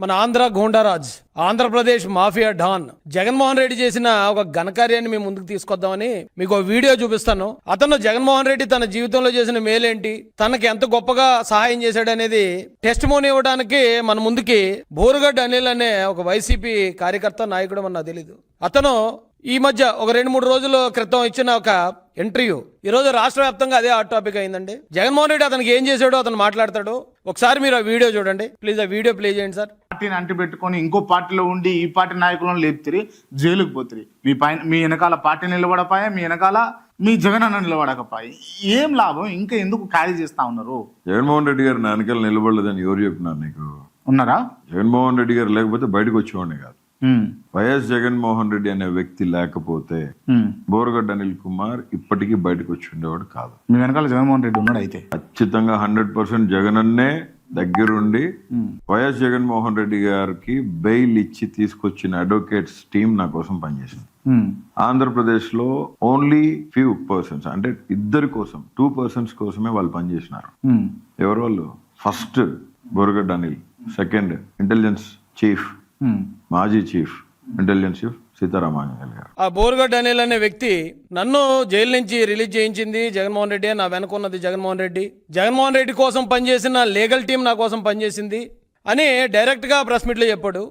మన Andhra గోండారాజ్ Andhra Pradesh mafia don Jaganmohan Reddy చేసిన ఒక ఘనకార్యాన్ని మేము ముందుకు తీసుకొద్దామని మీకు ఒక వీడియో చూపిస్తాను. అతను జగన్మోహన్ రెడ్డి తన జీవితంలో చేసిన మేలేంటి తనకి ఎంత గొప్పగా సహాయం చేశాడు అనేది టెస్ట్ మోన్ ఇవ్వడానికి మన ముందుకి బోరుగడ్డ అనిల్ అనే ఒక వైసీపీ కార్యకర్త నాయకుడు మన తెలీదు. అతను ఈ మధ్య ఒక రెండు మూడు రోజుల క్రితం ఇచ్చిన ఒక ఇంటర్వ్యూ. ఈ రోజు రాష్ట్ర వ్యాప్తంగా అదే హాట్ టాపిక్ అయిందండి. జగన్మోహన్ రెడ్డి అతనికి ఏం చేశాడో అతను మాట్లాడతాడు. ఒకసారి మీరు ఆ వీడియో చూడండి. ప్లీజ్ ఆ వీడియో ప్లే చేయండి సార్. పార్టీని అంటిపెట్టుకొని ఇంకో పార్టీలో ఉండి ఈ పార్టీ నాయకులను లేపుతిరి జైలుకు పోతిరి. మీ పైన మీ వెనకాల పార్టీ నిలబడపాయే మీ వెనకాల మీ జగన్ అన్న నిలబడకపోయి. ఏం లాభం? ఇంకా ఎందుకు ఖాళీ చేస్తా ఉన్నారు? జగన్మోహన్ రెడ్డి గారు నా వెనకాల నిలబడలేదని ఎవరు చెప్పినారు నీకు? ఉన్నారా? జగన్మోహన్ రెడ్డి గారు లేకపోతే బయటకు వచ్చేవాడిని కాదు. వైఎస్ జగన్మోహన్ రెడ్డి అనే వ్యక్తి లేకపోతే. బోరగడ్డ అనిల్ కుమార్ ఇప్పటికీ బయటకు వచ్చి ఉండేవాడు కాదు. మీ వెనకాల జగన్మోహన్ రెడ్డి ఉన్నాడు అయితే. ఖచ్చితంగా హండ్రెడ్ పర్సెంట్ జగనన్నే దగ్గరుండి వైఎస్ జగన్మోహన్ రెడ్డి గారికి బెయిల్ ఇచ్చి తీసుకొచ్చిన అడ్వకేట్స్ టీం నా కోసం పనిచేసింది. ఉమ్, ఆంధ్రప్రదేశ్లో ఓన్లీ ఫ్యూ పర్సన్స్ అంటే ఇద్దరి కోసం టూ పర్సన్స్ కోసమే వాళ్ళు పనిచేసినారు. ఎవరు వాళ్ళు? First Boragadda Anil second intelligence chief. మాజీ chief intelligence chief Seetharamanjaneyulu garu. ఆ బోరుగడ్డ అనిల్ అనే వ్యక్తి నన్ను జైలు నుంచి రిలీజ్ చేయించింది జగన్మోహన్ రెడ్డి నా వెనుకున్నది జగన్మోహన్ రెడ్డి. జగన్మోహన్ రెడ్డి కోసం పనిచేసిన లీగల్ టీం నా కోసం పనిచేసింది అని డైరెక్ట్గా ప్రెస్ మీట్లో చెప్పాడు.